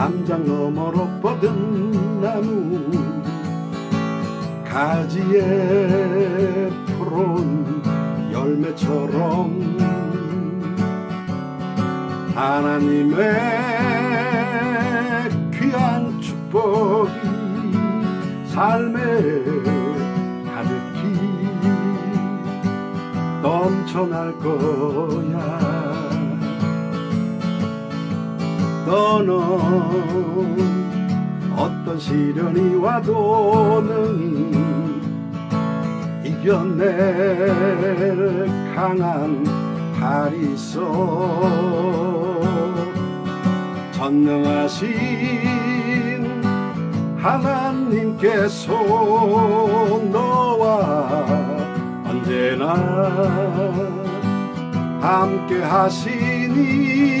담장 너머로 뻗은 나무 가지에 푸른 열매처럼 하나님의 귀한 축복이 삶에 가득히 넘쳐날 거야 너는 어떤 시련이 와도 능히 이겨낼 강한 팔이 있어. 전능하신 하나님께서 너와 언제나 함께 하시니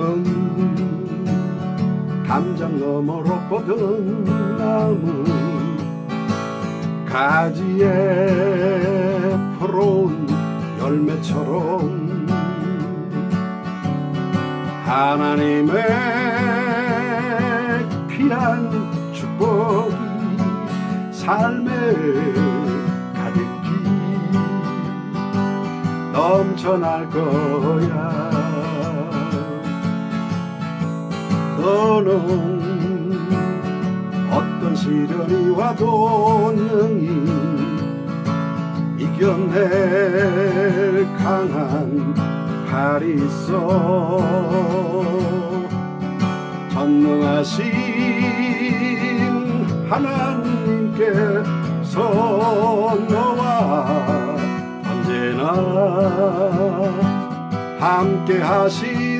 너는 담장 너머로 뻗은 나무 가지에 푸른 열매처럼 하나님의 귀한 축복이 삶에 가득히 넘쳐날 거야 너는 어떤 시련이 와도 능히 이겨낼 강한 팔이 있어. 전능하신 하나님께서 너와 언제나 함께 하시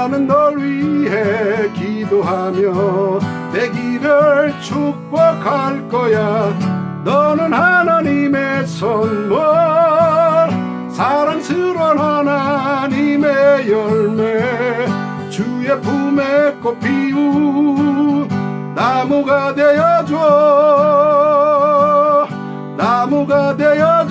나는 널 위해 기도하며 내 길을 축복할 거야. 너는 하나님의 선물 사랑스러운 하나님의 열매 주의 품에 꽃 피운 나무가 되어줘 나무가 되어